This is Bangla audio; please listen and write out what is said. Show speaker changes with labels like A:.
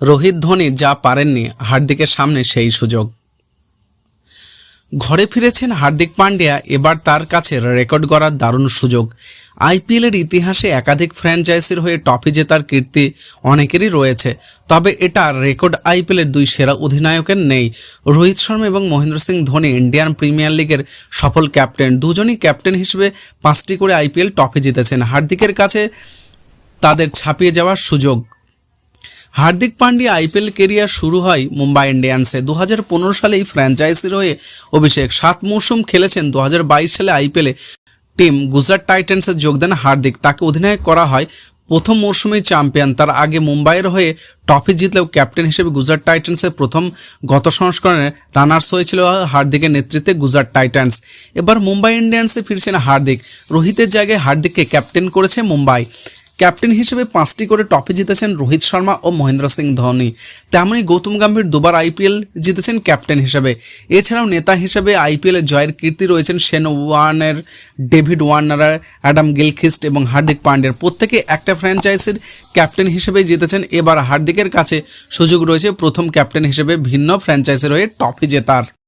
A: রোহিত ধোনি যা পারেননি হার্দিকের সামনে সেই সুযোগ। ঘরে ফিরেছেন হার্দিক পান্ডিয়া, এবার তার কাছে রেকর্ড করার দারুণ সুযোগ। আইপিএলের ইতিহাসে একাধিক ফ্র্যাঞ্চাইজির হয়ে ট্রফি জেতার কীর্তি অনেকেরই রয়েছে, তবে এটা রেকর্ড আইপিএলের দুই সেরা অধিনায়কের নেই। রোহিত শর্মা এবং মহেন্দ্র সিং ধোনি ইন্ডিয়ান প্রিমিয়ার লিগের সফল ক্যাপ্টেন। দুজনই ক্যাপ্টেন হিসেবে পাঁচটি করে আইপিএল ট্রফি জিতেছেন। হার্দিকের কাছে তাদের ছাপিয়ে যাওয়ার সুযোগ। হার্দিক পান্ডিয়া আইপিএল কেরিয়ার শুরু হয় মুম্বাই ইন্ডিয়ান্সে। দু হাজার পনেরো সালে এই ফ্র্যাঞ্চাইজির হয়ে অভিষেক সাত মৌসুম খেলেছেন। দু হাজার বাইশ সালে আইপিএলে টিম গুজরাট টাইটান্সে যোগ দেন হার্দিক। তাকে অধিনায়ক করা হয় প্রথম মৌসুমেই চ্যাম্পিয়ন। তার আগে মুম্বাইয়ের হয়ে ট্রফি জিতলেও ক্যাপ্টেন হিসেবে গুজরাট টাইটান্সের প্রথম গত সংস্করণে রানার্স হয়েছিল হার্দিকের নেতৃত্বে গুজরাট টাইটান্স। এবার মুম্বাই ইন্ডিয়ান্সে ফিরছেন হার্দিক। রোহিতের জায়গায় হার্দিককে ক্যাপ্টেন করেছে মুম্বাই। ক্যাপ্টেন হিসেবে পাঁচটি করে ট্রফি জিতেছেন রোহিত শর্মা ও মহেন্দ্র সিং ধোনি। তেমনই গৌতম গম্ভীর দুবার আইপিএল জিতেছেন ক্যাপ্টেন হিসেবে। এছাড়াও নেতা হিসেবে আইপিএলে জয়ের কীর্তি রয়েছেন শেন ওয়ার্নের, ডেভিড ওয়ার্নার অ্যাডাম গিলখিস্ট এবং হার্দিক পান্ডের। প্রত্যেকে একটা ফ্র্যাঞ্চাইজির ক্যাপ্টেন হিসেবে জিতেছেন। এবার হার্দিকের কাছে সুযোগ রয়েছে প্রথম ক্যাপ্টেন হিসেবে ভিন্ন ফ্র্যাঞ্চাইজির হয়ে ট্রফি জেতার।